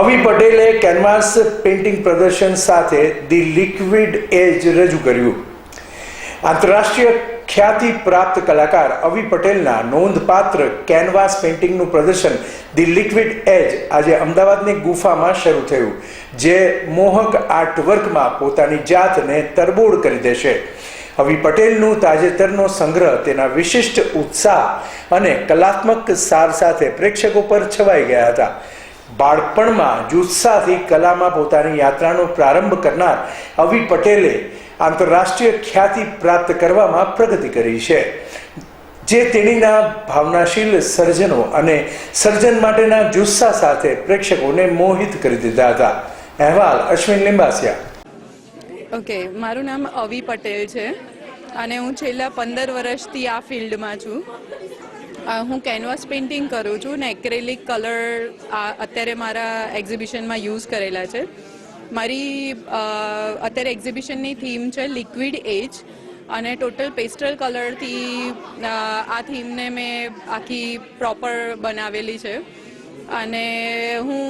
અવી પટેલે canvas painting પ્રદર્શન સાથે ધી લિક્વિડ એજ રજૂ કર્યું. આંતરરાષ્ટ્રીય ખ્યાતિ પ્રાપ્ત કલાકાર અવી પટેલના નોંધપાત્ર કેનવાસ પેઇન્ટિંગનું પ્રદર્શન ધી લિક્વિડ એજ આજે અમદાવાદની ગુફામાં શરૂ થયું, જે મોહક આર્ટવર્કમાં પોતાની જાતને તરબોળ કરી દેશે. અવી પટેલનું તાજેતરનો સંગ્રહ તેના વિશિષ્ટ ઉત્સાહ અને કલાત્મક સાર સાથે પ્રેક્ષકો પર છવાઈ ગયા હતા. બાળપણમાં જુસ્સાથી કલામાં પોતાની યાત્રાનો પ્રારંભ કરનાર અવી પટેલે આંતરરાષ્ટ્રીય ખ્યાતિ પ્રાપ્ત કરવામાં પ્રગતિ કરી છે. જે તેણીના ભાવનાશીલ સર્જનો અને સર્જન માટેના જુસ્સા સાથે પ્રેક્ષકોને મોહિત કરી દીધા હતા. અહેવાલ અશ્વિન લિંબાસિયા. ઓકે, મારું નામ અવી પટેલ છે અને હું છેલ્લા પંદર વર્ષથી આ ફિલ્ડમાં છું. હું કેનવાસ પેઇન્ટિંગ કરું છું ને એક્રેલિક કલર અત્યારે મારા એક્ઝિબિશનમાં યુઝ કરેલા છે. મારી અત્યારે એક્ઝિબિશનની થીમ છે લિક્વિડ એજ અને ટોટલ પેસ્ટલ કલરથી આ થીમને મેં આખી પ્રોપર બનાવેલી છે. અને હું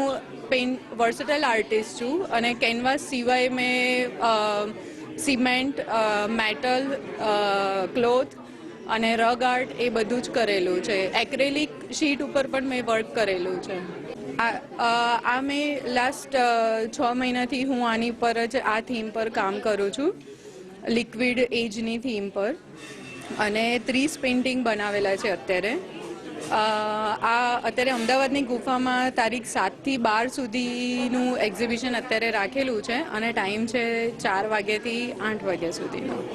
પેઇન્ટ વર્સેટાઇલ આર્ટિસ્ટ છું અને કેનવાસ સિવાય મેં સિમેન્ટ મેટલ ક્લોથ અને રગ આર્ટ એ બધું જ કરેલું છે. એક્રેલિક શીટ ઉપર પણ મેં વર્ક કરેલું છે. આ મેં લાસ્ટ છ મહિનાથી હું આની પર જ આ થીમ પર કામ કરું છું. લિક્વિડ એજની થીમ પર. અને ત્રીસ પેઇન્ટિંગ બનાવેલા છે અત્યારે. આ અત્યારે અમદાવાદની ગુફામાં તારીખ સાતથી બાર સુધીનું એક્ઝિબિશન અત્યારે રાખેલું છે અને ટાઈમ છે ચાર વાગ્યાથી આઠ વાગ્યા સુધીનો.